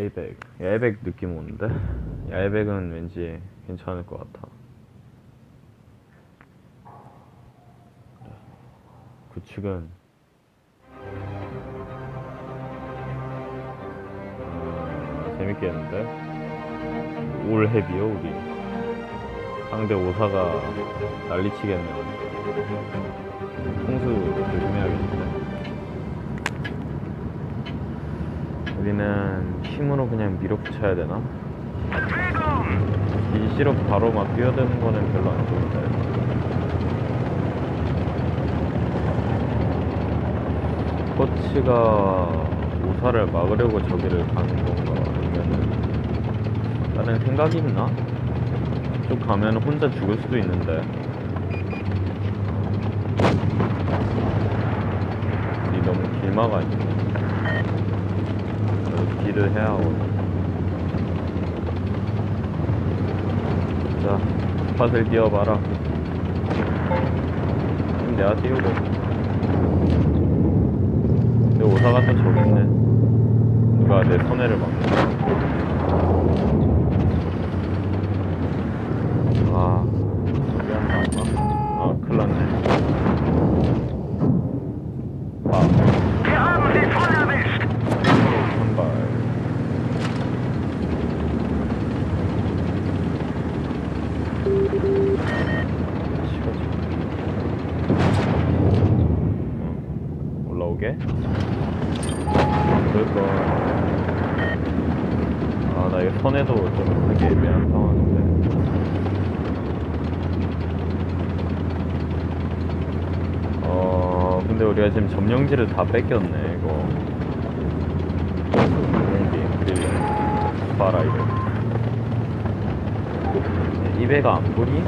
야이백. 야이백 느낌 오는데? 야이백은 왠지 괜찮을 것 같아. 구축은? 어, 재밌겠는데? 올 헤비요 우리. 상대 오사가 난리치겠네요 홍수 조심해야겠는데 우리는 힘으로 그냥 밀어붙여야 되나? 일시로 바로 막 뛰어드는 거는 별로 안 좋은데. 코치가 오사를 막으려고 저기를 가는 건가? 아니면은 다른 생각이 있나? 쭉 가면 혼자 죽을 수도 있는데. 이 너무 길막 아니 그 딜을 해야 하거든 자 팟을 띄워봐라. 그럼 내가 띄우고. 내 오사가 또 저기 있네. 누가 내 손해를 막네 아 저기 한다 아 큰일났네 아 Wir haben sie voll erwischt. 한발 올라오게? 그럴걸 아나 선에도 좀 되게 애매한 상황인데. 어 근데 우리가 지금 점령지를 다 뺏겼네 이거. 공기 그릴 봐라 이거 입에가 안 보니?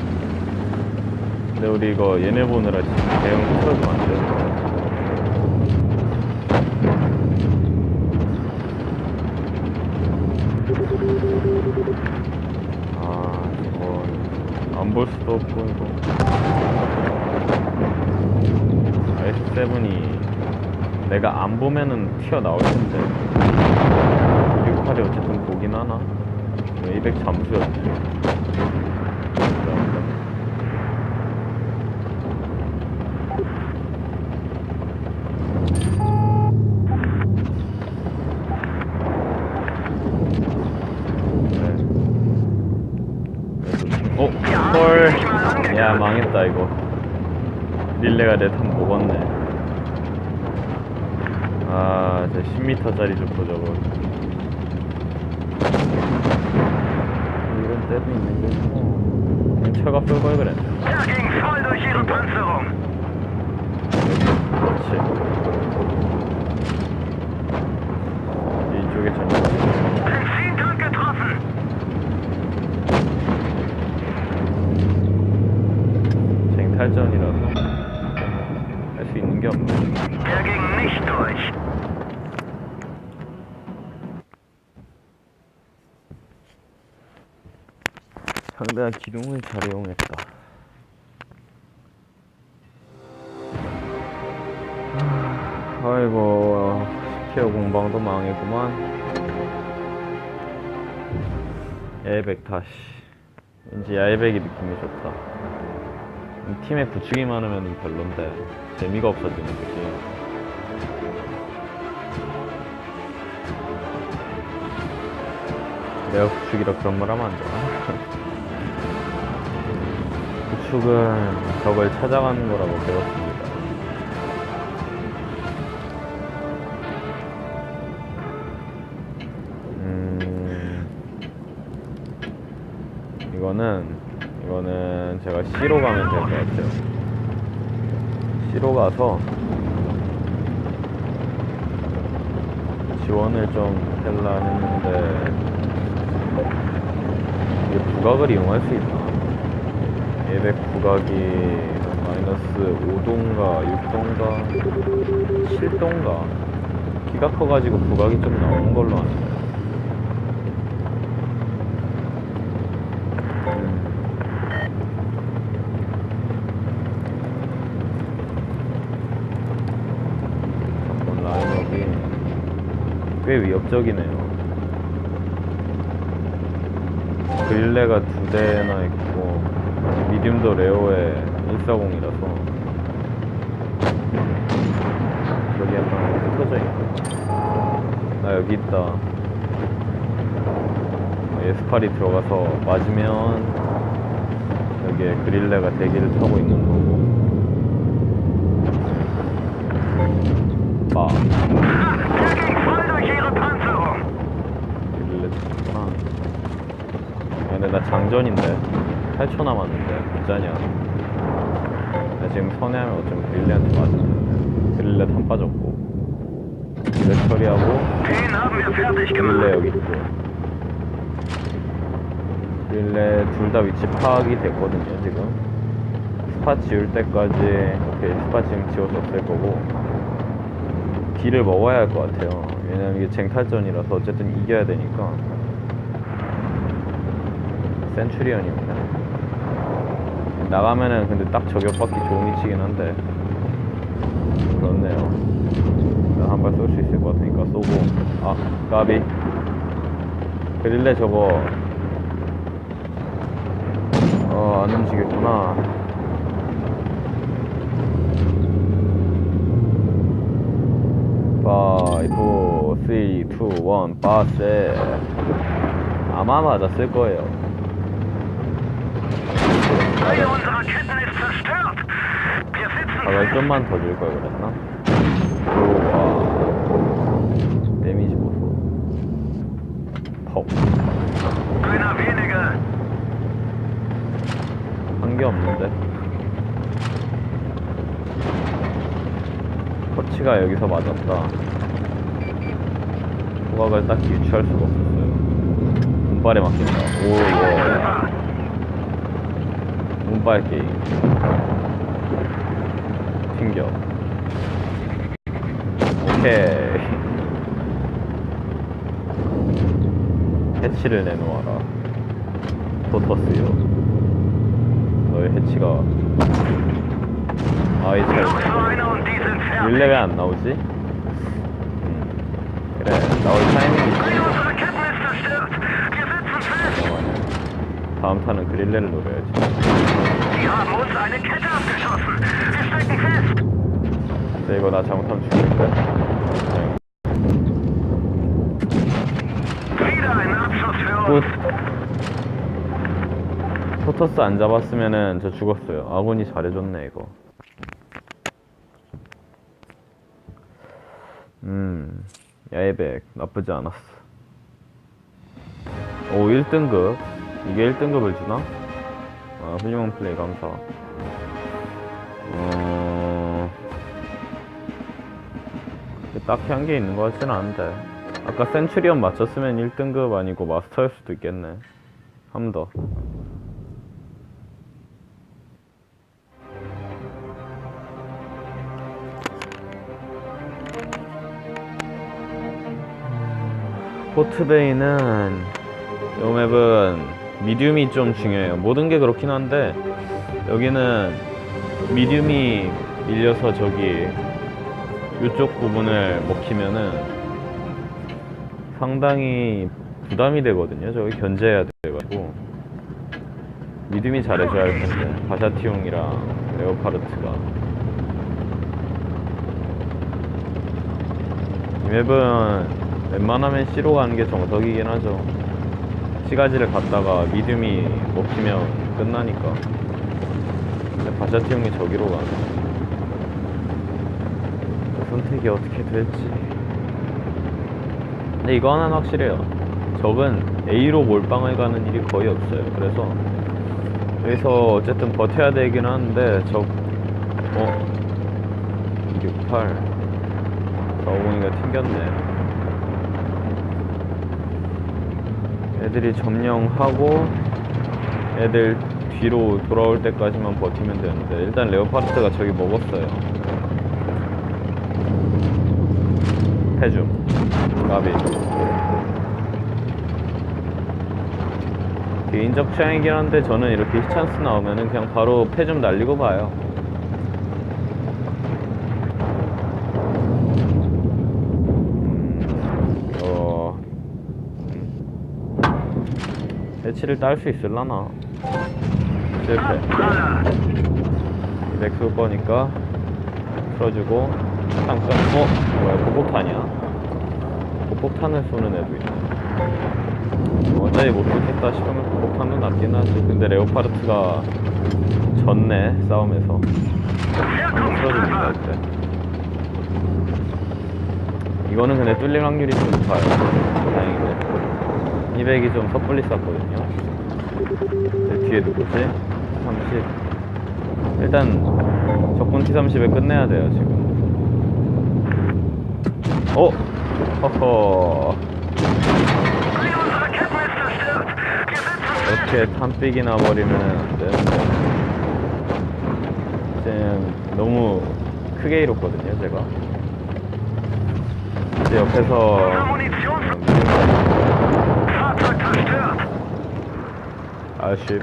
근데 우리 이거 얘네 보느라 지금 대형 트럭이 만들었어 아 이거 안 볼 수도 없고 이거 S7이 내가 안 보면은 튀어나올 텐데. 6팔이 어쨌든 보긴 하나? 200 잠수였네 어? 헐. 야, 망했다, 이거. 릴레가 내 탐 먹었네. 아, 저 10m짜리 좀 보자고. 이런 때도 있는 게 뭐. 그냥 철가 쏠걸 그랬네. 그렇지. 이쪽에 전혀. 쟁탈전이라서 할 수 있는 게 없네. 상대가 기둥을 잘 이용했다. 하, 아이고, 스피어 공방도 망했구만. 야이백 다시. 왠지 야이백이 느낌이 좋다. 이 팀에 구축이 많으면 별론데, 재미가 없어지는 느낌. 내가 구축이라 그런 말 하면 안 되나? 구축은 적을 찾아가는 거라고 배웠습니다. 음, 이거는 C로 가면 될 것 같아요. C로 가서 지원을 좀 할라 했는데, 이게 부각을 이용할 수 있나? 예백 부각이 마이너스 5도인가 6도인가 7도인가 키가 커가지고 부각이 좀 나오는 걸로 아는데 위협적이네요. 그릴레가 두 대나 있고 미디움도 레어에 140이라서. 저기 약간 흩어져 있고. 아 여기 있다. 어, 에스팔이 들어가서 맞으면 여기에 그릴레가 대기를 타고 있는 거고. 빠 Panzerung. 쳤구나. 근데 나 장전인데. 8초 남았는데. 몇 잔이야 나 지금 선회하면 어쩌면 그릴레한테 맞으면 그릴레 탄 빠졌고. 그릴레 처리하고. Den haben wir fertig 그릴레 gemacht. 여기 있고. 그릴레 둘 다 위치 파악이 됐거든요 지금. 스팟 지울 때까지 오케이 스팟 지금 지웠었을 거고. 딜을 먹어야 할 것 같아요 왜냐면 이게 쟁탈전이라서 어쨌든 이겨야 되니까. 센츄리언이구나 나가면은 근데 딱 저격받기 좋은 위치긴 한데. 그렇네요. 한발 쏠 수 있을 것 같으니까 쏘고. 아 까비. 그릴레 저거. 어 안 움직였구나 파이브, 쓰리, 투, 원, 빠세 아마 맞았을 거예요 가발. 좀만 더 줄 걸 그랬나? 우와 데미지 보소 퍽 Einer weniger. 한게 없는데 터치가 여기서 맞았다. 후각을 딱히 유추할 수가 없었어요. 운빨에 맡긴다. 오예 운빨 게임. 튕겨. 오케이. 해치를 내놓아라. 토터스요. 너의 해치가 아이 잘 릴레. 왜안 나오지? 음, 그래 나올 타이밍이. 다음 노려야지 abgeschossen. Wir stecken fest. 근데 이거 나 잘못하면 굿 uns. 토터스 안 잡았으면은 저 죽었어요 아군이 잘해줬네 이거 음 야이백 나쁘지 않았어. 오 1등급. 이게 1등급을 주나? 아 훌륭한 플레이 감사. 어... 딱히 한 게 있는 것 같지는 않은데. 아까 센츄리언 맞췄으면 1등급 아니고 마스터일 수도 있겠네. 한번 더. 포트베이는 이 맵은 미디움이 좀 중요해요. 모든 게 그렇긴 한데 여기는 미디움이 밀려서 저기 이쪽 부분을 먹히면은 상당히 부담이 되거든요. 저기 견제해야 돼가지고 미디움이 잘해줘야 할 텐데 바샤티용이랑 레오파르트가 이 맵은 웬만하면 C로 가는 게 정석이긴 하죠. 시가지를 갔다가 미디움이 먹히면 끝나니까. 근데 바샤티용이 저기로 가네. 그 선택이 어떻게 될지. 근데 이거 하나는 확실해요. 적은 A로 몰빵을 가는 일이 거의 없어요. 그래서 여기서 어쨌든 버텨야 되긴 하는데 적 어? 268 450이가 튕겼네. 애들이 점령하고 애들 뒤로 돌아올 때까지만 버티면 되는데 일단 레오파르트가 저기 먹었어요. 해줌. 가비. 개인적 취향이긴 한데 저는 이렇게 히찬스 나오면은 그냥 바로 패 좀 날리고 봐요 배치를 딸 수 있을라나? 실패. Praller. 200쏠 거니까 풀어주고 잠깐 어? 뭐야 보폭탄이야? 보폭탄을 쏘는 애도 있네 어차피 못 쏘겠다 싶으면 보폭탄도 낫긴 하지 근데 레오파르트가 졌네 싸움에서 풀어줍니다 이때 이거는 근데 뚫릴 확률이 좀 높아요 다행히도 200이 좀 섣불리 쐈거든요 내 뒤에 누구지? 30 일단 적군 T30에 끝내야 돼요 지금 어? 허허. 이렇게 탄삐기 나버리면 안 되는데 지금 너무 크게 잃었거든요 제가 이제 옆에서 아쉽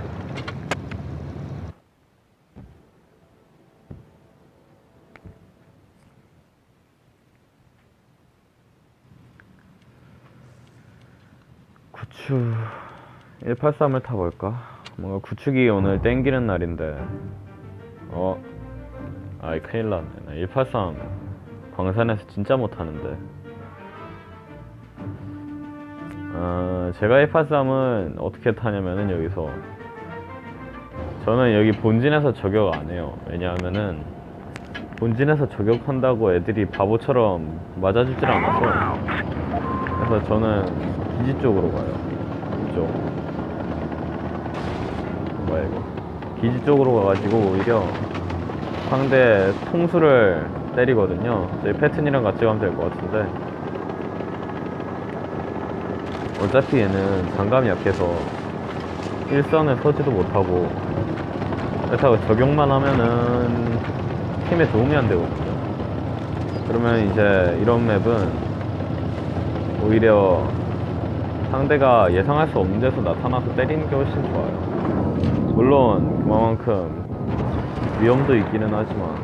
구축 183을 타볼까? 뭔가 구축이 오늘 땡기는 날인데 어? 아이 큰일 났네 나 183 광산에서 진짜 못하는데 어, 제가 183은 어떻게 타냐면은 여기서 저는 여기 본진에서 저격 안 해요. 왜냐하면은 본진에서 저격한다고 애들이 바보처럼 맞아주질 않아서 그래서 저는 기지 쪽으로 가요. 이쪽 뭐야 이거 기지 쪽으로 가가지고 오히려 상대 통수를 때리거든요. 저희 패튼이랑 같이 가면 될 것 같은데 어차피 얘는 장감이 약해서 일선에 서지도 못하고 그렇다고 적용만 하면은 팀에 도움이 안 되거든요 그러면 이제 이런 맵은 오히려 상대가 예상할 수 없는 데서 나타나서 때리는 게 훨씬 좋아요. 물론 그만큼 위험도 있기는 하지만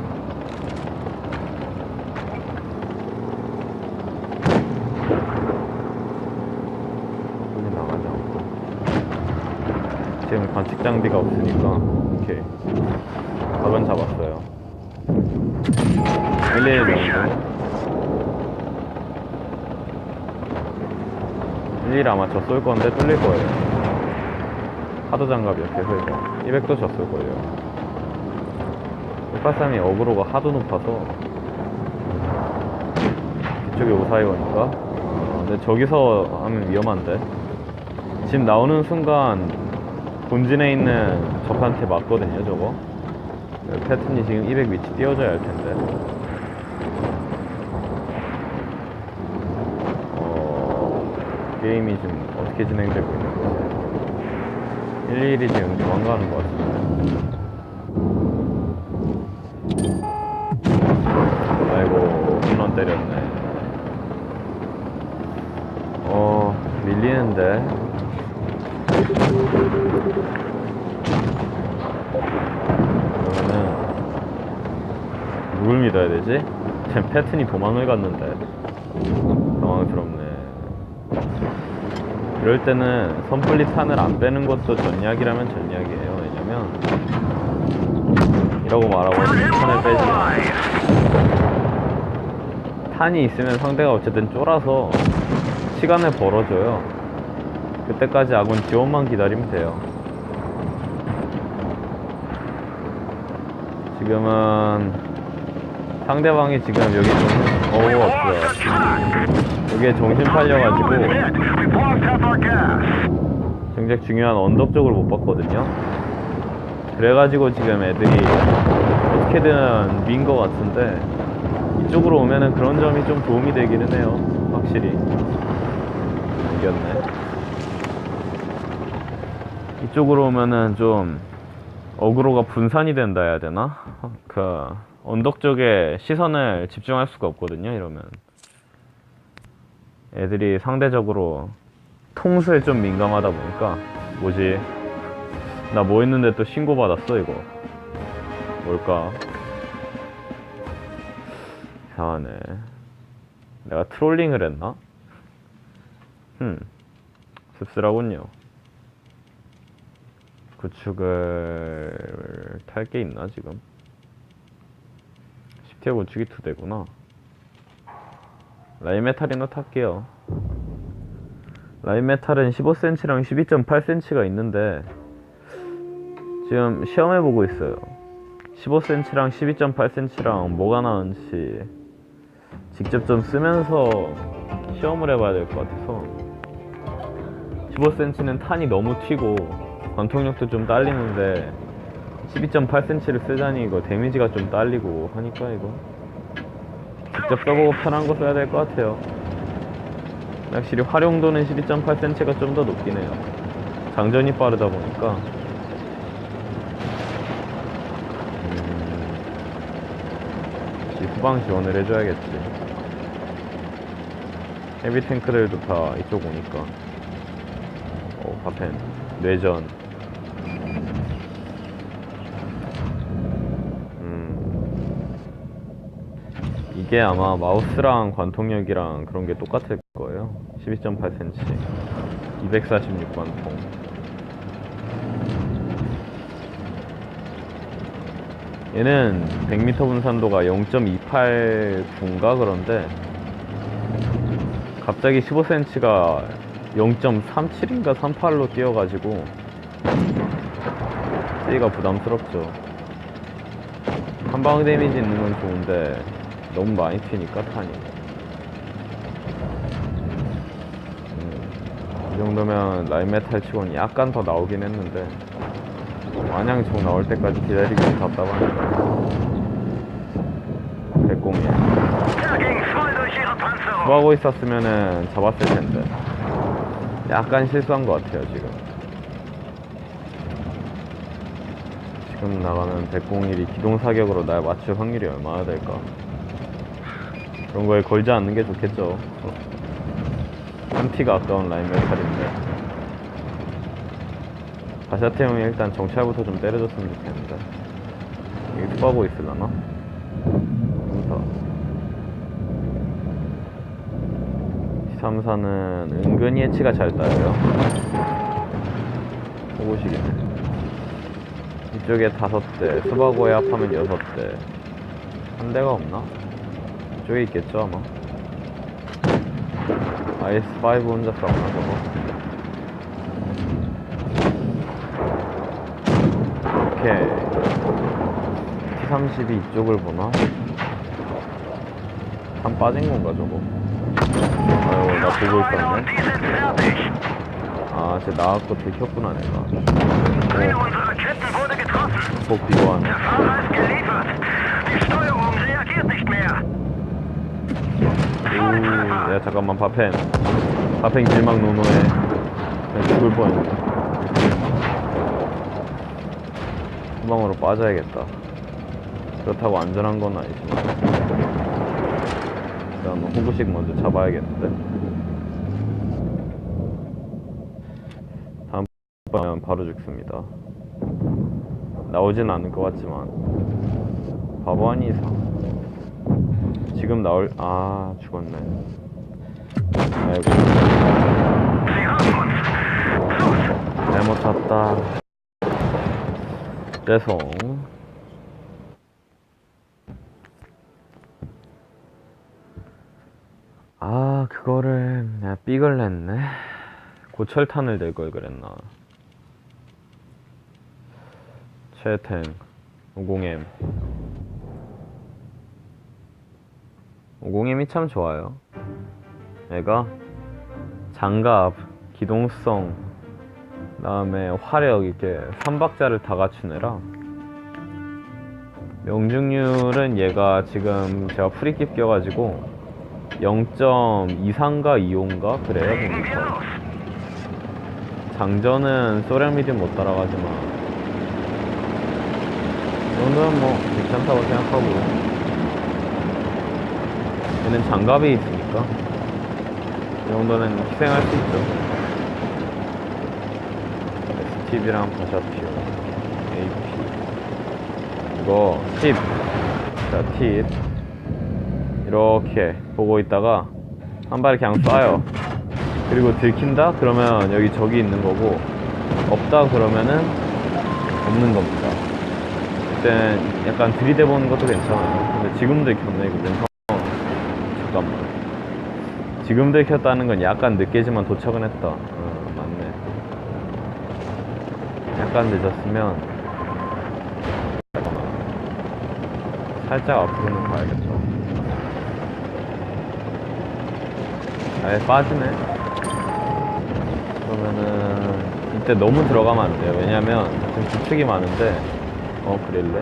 빨리 나가자. 지금 관측 장비가 없으니까 오케이. 각은 잡았어요. 111 정도. 11 아마 저 쏠 건데 뚫릴 거예요. 하도 장갑이 약해서 이거. 200도 저쏠 거예요. 183이 어그로가 하도 높아서 이쪽이 오사이거니까 어, 근데 저기서 하면 위험한데 지금 나오는 순간 본진에 있는 적한테 맞거든요 저거. 네, 패턴이 지금 200 위치 띄워줘야 할 텐데. 어, 게임이 지금 어떻게 진행되고 있는 거지 111이 지금 도망가는 것 같은데 아이고 홈런 때렸네. 어 밀리는데 그러면은 누굴 믿어야 되지? 패튼이 도망을 갔는데 당황스럽네 이럴 때는 선플리 탄을 안 빼는 것도 전략이라면 전략이에요 왜냐면 이라고 말하고 탄을 빼지 탄이 있으면 상대가 어쨌든 쫄아서 시간을 벌어줘요. 그때까지 아군 지원만 기다리면 돼요. 지금은 상대방이 지금 여기 좀 어우 없어요. 여기에 정신 팔려가지고. 굉장히 중요한 언덕 쪽을 못 봤거든요. 그래가지고 지금 애들이 어떻게든 민 것 같은데 이쪽으로 오면은 그런 점이 좀 도움이 되기는 해요. 확실히. 이겼네. 이쪽으로 오면은 좀 어그로가 분산이 된다 해야 되나? 그 언덕 쪽에 시선을 집중할 수가 없거든요. 이러면 애들이 상대적으로 통수에 좀 민감하다 보니까 뭐지? 나 뭐 했는데 또 신고 받았어 이거. 뭘까? 이상하네. 내가 트롤링을 했나? 흠, 씁쓸하군요. 구축을 탈 게 있나 지금? 10티어 구축이 두 대구나. 라인메탈이나 탈게요. 라인메탈은 15cm랑 12.8cm가 있는데 지금 시험해보고 있어요. 15cm랑 12.8cm랑 뭐가 나은지 직접 좀 쓰면서 시험을 해봐야 될 것 같아서 15cm는 탄이 너무 튀고 관통력도 좀 딸리는데 12.8cm를 쓰자니 이거 데미지가 좀 딸리고 하니까 이거 직접 써보고 편한 거 써야 될 것 같아요. 확실히 활용도는 12.8cm가 좀 더 높긴 해요. 장전이 빠르다 보니까. 음, 이 후방 지원을 해줘야겠지. 헤비 탱크들도 다 이쪽 오니까. 어, 파펜 뇌전 음 이게 아마 마우스랑 관통력이랑 그런 게 똑같을 거예요. 12.8cm 246관통. 얘는 100m 분산도가 0.289인가 그런데 갑자기 15cm가 0.37인가 38로 뛰어가지고 쓰기가 부담스럽죠. 한방 데미지 있는 건 좋은데 너무 많이 튀니까 탄이. 음, 이 정도면 라인 메탈 치고는 약간 더 나오긴 했는데 마냥 총 나올 때까지 기다리기 좀 답답하니까 백공이. Dagegen voll durch ihre Panzerung. 뭐 하고 있었으면은 잡았을 텐데. 약간 실수한 것 같아요 지금. 지금 나가는 101이 기동 사격으로 날 맞출 확률이 얼마나 될까 그런 거에 걸지 않는 게 좋겠죠 한 피가 아까운 라인 메탈인데 바샤테 형이 일단 정찰부터 좀 때려줬으면 좋겠는데 이게 투하고 있으려나? 검사 T34는 은근히 해치가 잘 따여요. 보고식이네. 이쪽에 다섯 대, 수바고에 합하면 여섯 대. 한 대가 없나? 이쪽에 있겠죠, 아마. IS5 혼자 싸우나, 저거? 오케이. T32 이쪽을 보나? 한 빠진 건가, 저거? 아유, 나 보고 있었네. die sind fertig. 아, 쟤 나왔고 들켰구나, 내가. Eine unserer Ketten wurde getroffen. 복 비고 오, 야, 잠깐만, 파펜. 파펜 길막 노노해. 그냥 죽을 뻔했네. 후방으로 빠져야겠다. 그렇다고 안전한 건 아니지만. 일단 호구식 먼저 잡아야겠는데. 다음 번 바로 죽습니다. 나오진 않을 것 같지만. 바보 아니 이상. 지금 나올 아 죽었네. 아이고. 잘못 탔다. 죄송. 아 그거를 내가 삐글 냈네. 고철탄을 들걸 그랬나. 최탱 50M 50M이 참 좋아요. 얘가 장갑, 기동성, 그다음에 화력 이렇게 3박자를 다 갖춘 애라 명중률은 얘가 지금 제가 프리킵 껴가지고 0.23가 2호인가 그래요 보니까. 장전은 소련 미디움 못 따라가지만 이 정도는 뭐 괜찮다고 생각하고 얘는 장갑이 있으니까 이 정도는 희생할 수 있죠 STV랑 바샤피오 AP 이거 팁 자, 팁 이렇게 보고 있다가 한 발에 그냥 쏴요 그리고 들킨다? 그러면 여기 적이 있는 거고 없다 그러면은 없는 겁니다. 그때 약간 들이대보는 것도 괜찮아요. 근데 지금 들켰네, 이거 왼손. 잠깐만. 지금 들켰다는 건 약간 늦게지만 도착은 했다. 어, 맞네. 약간 늦었으면. 살짝 앞으로는 가야겠죠. 아예 빠지네. 그러면은 이때 너무 들어가면 안 돼요. 왜냐면 지금 부축이 많은데 어 그릴래?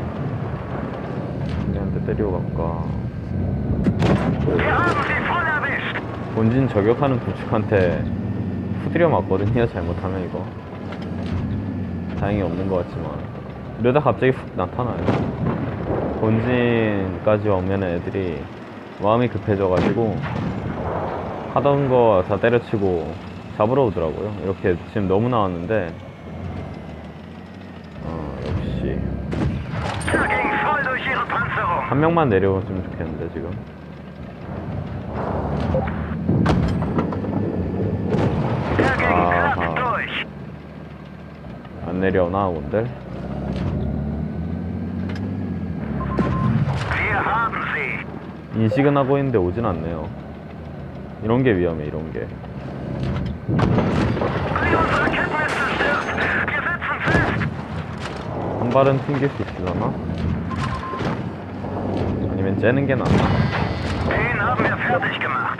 우리한테 때리고 갈까? 본진 저격하는 부축한테 후드려 맞거든요. 잘못하면 이거. 다행히 없는 것 같지만 이러다 갑자기 훅 나타나요. 본진까지 오면 애들이 마음이 급해져가지고 하던 거 다 때려치고 잡으러 오더라고요. 이렇게 지금 너무 나왔는데 어 역시. 한 명만 내려오면 좋겠는데 지금 Durch. 안 내려오나 sie. 인식은 하고 있는데 오진 않네요. 이런 게 위험해, 이런 게. 한 발은 튕길 수 있으려나? 아니면 째는 게 낫나? Den haben wir fertig gemacht.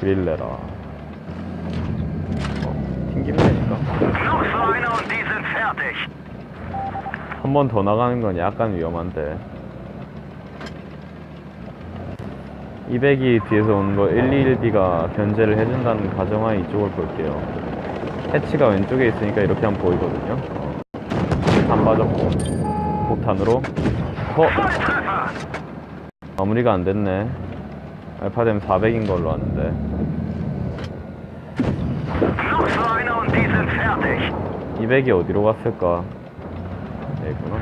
그릴레라. 어, 튕기면 되니까. Noch so einer und die sind fertig. 한 번 더 나가는 건 약간 위험한데. 200이 뒤에서 오는 거 121B가 견제를 해준다는 가정하에 이쪽을 볼게요. 해치가 왼쪽에 있으니까 이렇게 하면 보이거든요. 어. 안 빠졌고. 폭탄으로. 어? Volltreffer. 마무리가 안 됐네. 알파뎀 400인 걸로 아는데. Noch so einer und die sind fertig. 200이 어디로 갔을까? 여기구나.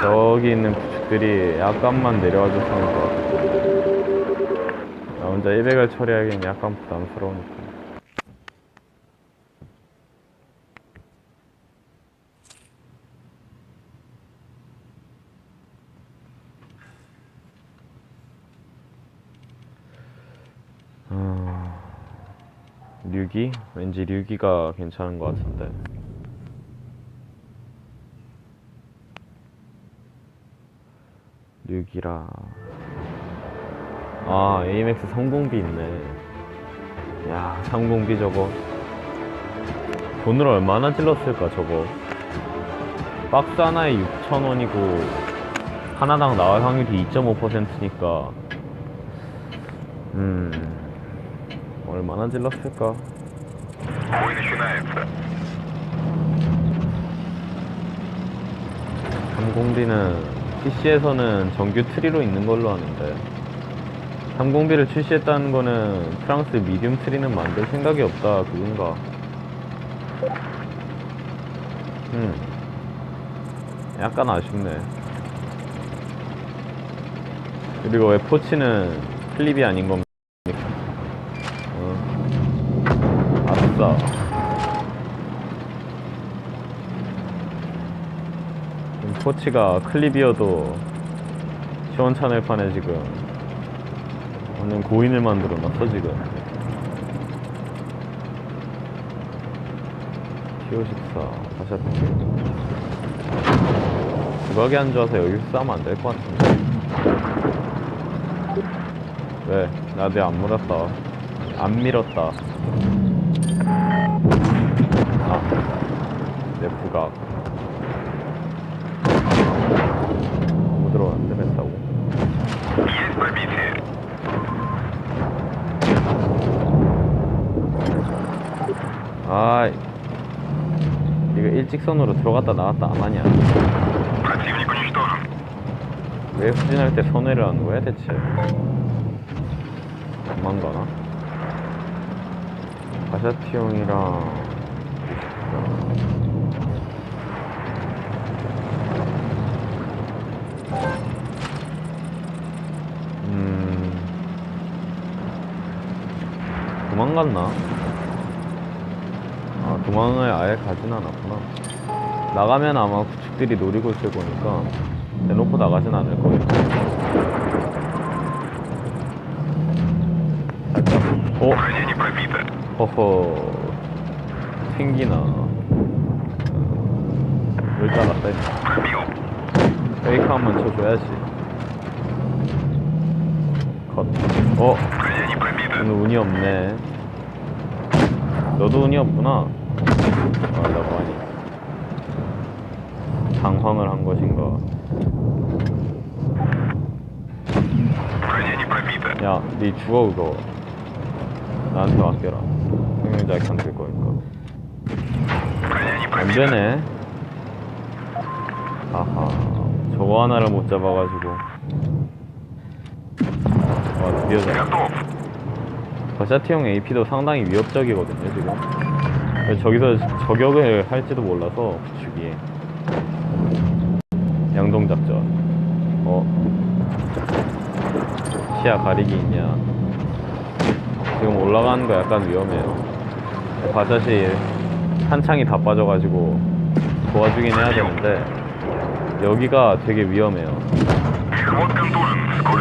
저기 있는 부축들이 약간만 내려와 줬으면 좋았을 나 혼자 100을 처리하기엔 약간 부담스러우니까. 아, 류기? 왠지 류기가 괜찮은 것 같은데. 류기라. 아, AMX 30B 있네. 야, 30B 저거. 돈을 얼마나 질렀을까, 저거. 박스 하나에 6,000원이고, 하나당 나올 확률이 2.5%니까. 음, 얼마나 질렀을까? Бой начинается. 30B는 PC에서는 정규 트리로 있는 걸로 아는데 30B를 출시했다는 거는 프랑스 미디움 트리는 만들 생각이 없다 그건가 음 약간 아쉽네 그리고 왜 포치는 클립이 아닌 겁니 포치가 클립이어도 시원찮을 판에 지금 완전 고인을 만들어 놨어 지금. T54 가셨지 부각이 안 좋아서 여기서 싸우면 안 될 것 같은데. 왜? 나 내 안 물었다. 안 밀었다 직선으로 들어갔다 나갔다 안 하냐? 왜 후진할 때 손해를 하는 거야 대체? 도망가나? 바샤티 형이랑 음 도망갔나? 공항을 아예 가진 않았구나. 나가면 아마 구축들이 노리고 있을 거니까 대놓고 나가진 않을 거예요. 살짝. 어? 허허. 생기나. 어, 물자가 세. 페이크 한 번 쳐줘야지. 컷. 어? 오늘 운이 없네. 너도 운이 없구나. 올라가려고 하니 당황을 한 것인가 야, 네 죽어 그거. 나한테 맡겨라. 생명자 견딜 거니까. 안 되네. 아하 저거 하나를 못 잡아가지고. 와 드디어 잡았 버샤티형 AP도 상당히 위협적이거든요 지금. 네, 저기서 저격을 할지도 몰라서 주기에. 양동 작전 어? 시야 가리기 있냐? 지금 올라가는 거 약간 위험해요. 바자시 한창이 다 빠져가지고 도와주긴 해야 되는데 여기가 되게 위험해요.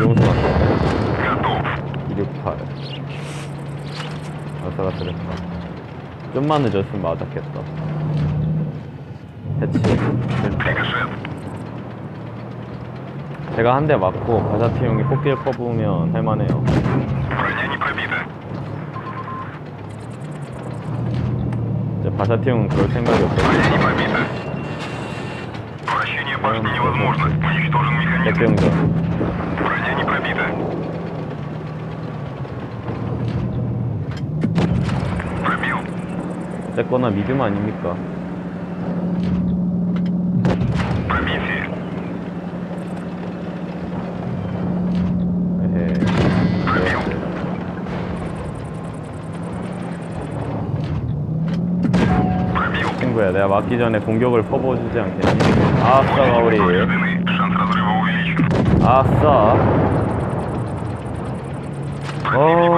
여기서 왔어 268 아싸가 들렸다. 좀만 늦었으면 맞았겠다 해치 실패 Рикошет. 제가 한 대 맞고 바사티용이 폭길 퍼부으면 할만해요 Броня не пробита. 이제 바사티용은 그럴 생각이 없어요 Броня не пробита. Вращение башни невозможно. Уничтожен механизм. 백병전 Броня не пробита. 어쨌거나 믿음 아닙니까? 내가 맞기 전에 공격을 퍼부어주지 않겠니? 아싸 가오리. 아싸. 어.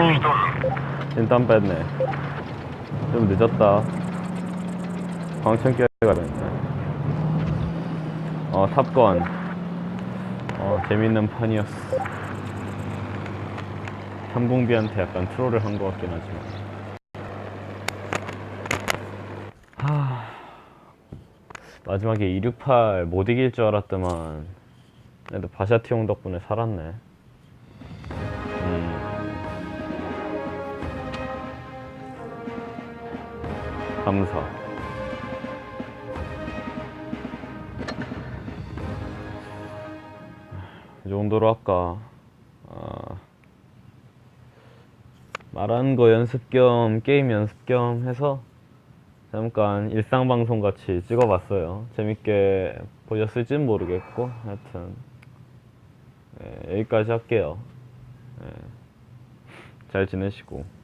일단 뺐네. 좀 늦었다. 광천 끼어가 됐네. 어, 탑건. 어, 재밌는 판이었어. 삼공비한테 약간 트롤을 한 것 같긴 하지만. 하... 마지막에 268 못 이길 줄 알았더만. 그래도 바샤티용 덕분에 살았네. 감사. 이 정도로 할까? 아, 말하는 거 연습 겸 게임 연습 겸 해서 잠깐 일상 방송 같이 찍어봤어요. 재밌게 보셨을진 모르겠고 하여튼 예, 여기까지 할게요. 예, 잘 지내시고.